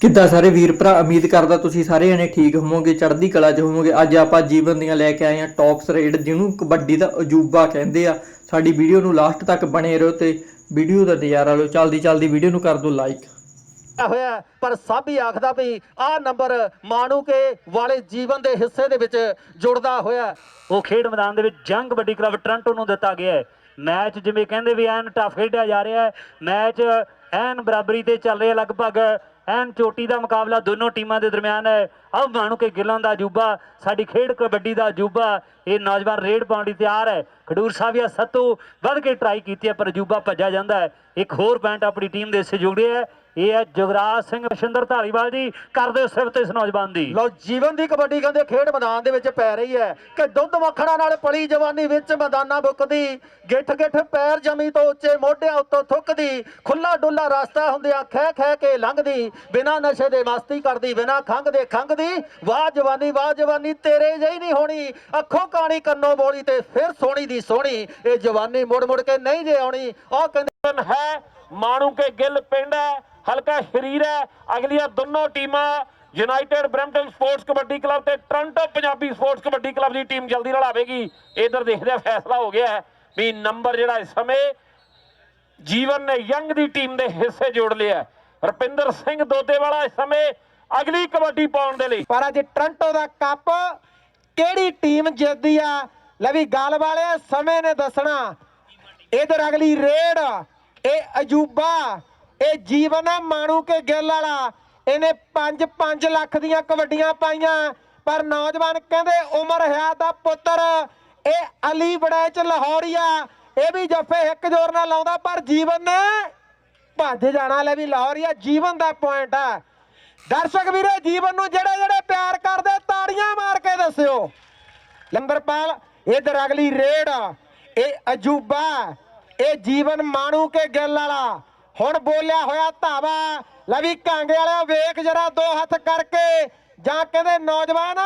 ਕਿੱਦਾਂ ਸਾਰੇ ਵੀਰ ਭਰਾ ਉਮੀਦ ਕਰਦਾ ਤੁਸੀਂ ਸਾਰੇ ਜਣੇ ਠੀਕ ਹੋਵੋਗੇ ਚੜ੍ਹਦੀ ਕਲਾ 'ਚ ਹੋਵੋਗੇ। ਅੱਜ ਆਪਾਂ ਜੀਵਨ ਦੀਆਂ ਲੈ ਕੇ ਆਏ ਹਾਂ ਟੌਪਸ ਰੇਡ ਜਿਹਨੂੰ ਕਬੱਡੀ ਦਾ ਅਜੂਬਾ ਕਹਿੰਦੇ ਆ। ਸਾਡੀ ਵੀਡੀਓ ਨੂੰ ਲਾਸਟ ਤੱਕ ਬਣੇ ਰਹੋ ਤੇ ਵੀਡੀਓ ਦਾ ਨਜ਼ਾਰਾ ਲਓ। ਚਲਦੀ ਚਲਦੀ ਵੀਡੀਓ ਨੂੰ ਕਰ ਦਿਓ ਲਾਈਕ। ਹੋਇਆ ਪਰ ਸਭ ਹੀ ਆਖਦਾ ਵੀ ਆਹ ਨੰਬਰ ਮਾਣੂਕੇ ਵਾਲੇ ਜੀਵਨ ਦੇ ਹਿੱਸੇ ਦੇ ਵਿੱਚ ਜੁੜਦਾ ਹੋਇਆ। ਉਹ ਖੇਡ ਮੈਦਾਨ ਦੇ ਵਿੱਚ ਜੰਗ ਵੱਡੀ ਕਲੱਬ ਟ੍ਰਾਂਟੋ ਨੂੰ ਦਿੱਤਾ ਗਿਆ ਹੈ। ਮੈਚ ਜਿਵੇਂ ਕਹਿੰਦੇ ਵੀ ਐਨ ਟਫ ਖੇਡਿਆ ਜਾ ਰਿਹਾ ਹੈ। ਮੈਚ ਐਨ ਬਰਾਬਰੀ ਤੇ ਚੱਲ ਰਿਹਾ ਲਗਭਗ ਐਨ ਚੋਟੀ ਦਾ ਮੁਕਾਬਲਾ ਦੋਨੋਂ ਟੀਮਾਂ ਦੇ ਦਰਮਿਆਨ ਹੈ। ਆਹ ਮਾਣੂ ਕੇ ਗਿੱਲਾਂ ਦਾ ਅਜੂਬਾ, ਸਾਡੀ ਖੇਡ ਕਬੱਡੀ ਦਾ ਅਜੂਬਾ, ਇਹ ਨੌਜਵਾਨ ਰੇਡ ਪਾਉਣ ਲਈ ਤਿਆਰ ਹੈ। ਖਡੂਰ ਸਾਹਿਬ ਜਾਂ ਸੱਤੂ ਵੱਧ ਕੇ ਟਰਾਈ ਕੀਤੀ ਹੈ, ਪਰ ਅਜੂਬਾ ਭੱਜਿਆ ਜਾਂਦਾ ਹੈ। ਇੱਕ ਹੋਰ ਪੁਆਇੰਟ ਆਪਣੀ ਟੀਮ ਦੇ ਹਿੱਸੇ ਹੈ। ਇਹ ਹੈ ਜੁਗਰਾਜ ਸਿੰਘ ਸ਼ਿੰਦਰ ਧਾਰੀਵਾਲ ਜੀ ਕਰਦੇ ਹੋ ਸਿਫਤ ਇਸ ਨੌਜਵਾਨ ਦੀ। ਲਓ, ਜੀਵਨ ਦੀ ਕਬੱਡੀ ਕਹਿੰਦੇ ਖੇਡ ਮੈਦਾਨ ਦੇ ਵਿੱਚ ਪੈ ਰਹੀ ਹੈ ਕਿ ਦੁੱਧ ਮੱਖਣਾ ਨਾਲ ਪਲੀ ਜਵਾਨੀ ਵਿੱਚ ਮੈਦਾਨਾਂ ਬੁੱਕਦੀ ਗਿੱਠ ਗਿੱਠ ਪੈਰ ਜਮੀ ਤੋਂ ਉੱਚੇ ਮੋਢਿਆਂ ਉੱਤੋਂ ਥੁੱਕਦੀ ਖੁੱਲਾ ਡੁੱਲਾ ਰਸਤਾ ਹੁੰਦਿਆਂ ਖਹਿ ਖਹਿ ਕੇ ਲੰਘਦੀ ਬਿਨਾਂ ਨਸ਼ੇ ਦੇ ਮਸਤੀ ਕਰਦੀ, ਬਿਨਾਂ ਖੰਗ ਦੇ ਖੰਗਦੀ ਵਾਹ ਜਵਾਨੀ ਵਾਹ ਜਵਾਨੀ ਤੇਰੇ ਜਿਹੀ ਨਹੀਂ ਹੋਣੀ। ਅੱਖੋਂ ਕਾਣੀ ਕੰਨੋਂ ਬੋਲੀ ਤੇ ਫਿਰ ਸੋਹਣੀ ਦੀ ਸੋਹਣੀ ਇਹ ਜਵਾਨੀ ਮੁੜ ਮੁੜ ਕੇ ਨਹੀਂ ਜੇ ਆਉਣੀ। ਉਹ ਕਹਿੰਦੇ ਹੈ, ਮਾਣੂ ਕੇ ਗਿੱਲ ਪਿੰਡ ਹੈ, ਹਲਕਾ ਸ਼ਰੀਰ ਹੈ। ਅਗਲੀਆਂ ਦੋਨੋਂ ਟੀਮਾਂ united Brampton sports kabaddi club ਤੇ Toronto Punjabi sports kabaddi club ਦੀ ਟੀਮ ਜਲਦੀ ਨਾਲ ਆਵੇਗੀ। ਇਧਰ ਦੇਖਦੇ ਆ ਫੈਸਲਾ ਹੋ ਗਿਆ ਹੈ ਵੀ ਨੰਬਰ ਜਿਹੜਾ ਇਸ ਸਮੇਂ ਜੀਵਨ ਨੇ ਯੰਗ ਦੀ ਟੀਮ ਦੇ ਹਿੱਸੇ ਜੋੜ ਲਿਆ ਰੁਪਿੰਦਰ ਸਿੰਘ ਦੋਦੇਵਾਲਾ ਇਸ ਸਮੇਂ ਅਗਲੀ ਕਬੱਡੀ ਪਾਉਣ ਦੇ ਲਈ। ਪਰ ਅੱਜ ਟ੍ਰਾਂਟੋ ਦਾ ਕੱਪ ਕਿਹੜੀ ਟੀਮ ਜਿੱਤਦੀ ਆ? ਲੈ ਵੀ ਗੱਲ ਵਾਲੇ ਸਮੇਂ ਨੇ ਦੱਸਣਾ। ਇਧਰ ਅਗਲੀ ਰੇਡ, ਇਹ ਅਜੂਬਾ, ਇਹ ਜੀਵਨ ਆ ਮਾਣੂ ਕੇ ਗਿੱਲ ਵਾਲਾ। ਇਹਨੇ 5-5 ਲੱਖ ਦੀਆਂ ਕਬੱਡੀਆਂ ਪਾਈਆਂ। ਪਰ ਨੌਜਵਾਨ ਕਹਿੰਦੇ ਉਮਰ ਹਯਾਤ ਦਾ ਪੁੱਤਰ। ਇਹ ਅਲੀ ਬੜੈਚ ਲਾਹੌਰੀਆ ਇਹ ਵੀ ਜੱਫੇ ਇੱਕ ਜ਼ੋਰ ਨਾਲ ਲਾਉਂਦਾ, ਪਰ ਜੀਵਨ ਨੇ ਭੱਜ ਜਾਣਾ ਲੈ ਵੀ ਲਾਹੌਰੀਆ ਜੀਵਨ ਦਾ ਪੁਆਇੰਟ ਆ। ਦਰਸ਼ਕ ਵੀਰੇ, ਜੀਵਨ ਨੂੰ ਜਿਹੜੇ ਜਿਹੜੇ ਪਿਆਰ ਕਰਦੇ, ਤਾੜੀਆਂ ਮਾਰ ਕੇ ਦੱਸਿਓ। ਲੰਬਰਪਾਲ ਇਧਰ ਅਗਲੀ ਰੇਡ ਇਹ ਅਜੂਬਾ, ਇਹ ਜੀਵਨ ਮਾਣੂ ਕੇ ਗਿੱਲ ਵਾਲਾ। ਹੁਣ ਬੋਲਿਆ ਹੋਇਆ ਧਾਵਾ। ਲੈ ਵੀ ਕਾਂਗੇ ਵਾਲਿਆ ਵੇਖ ਜਰਾ ਦੋ ਹੱਥ ਕਰਕੇ। ਜਾਂ ਕਹਿੰਦੇ ਨੌਜਵਾਨ,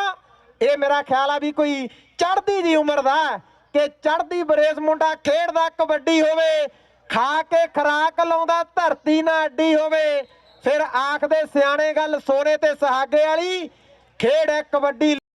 ਇਹ ਮੇਰਾ ਖਿਆਲ ਆ ਵੀ ਕੋਈ ਚੜ੍ਹਦੀ ਦੀ ਉਮਰ ਦਾ ਕਿ ਚੜ੍ਹਦੀ ਬਰੇਸ ਮੁੰਡਾ ਖੇਡਦਾ ਕਬੱਡੀ ਹੋਵੇ। ਖਾ ਕੇ ਖਰਾਕ ਲਾਉਂਦਾ, ਧਰਤੀ ਨਾ ਅੱਡੀ ਹੋਵੇ। ਫਿਰ ਆਖਦੇ ਸਿਆਣੇ ਗੱਲ, ਸੋਨੇ ਤੇ ਸਹਾਗੇ ਵਾਲੀ, ਖੇਡ ਹੈ ਕਬੱਡੀ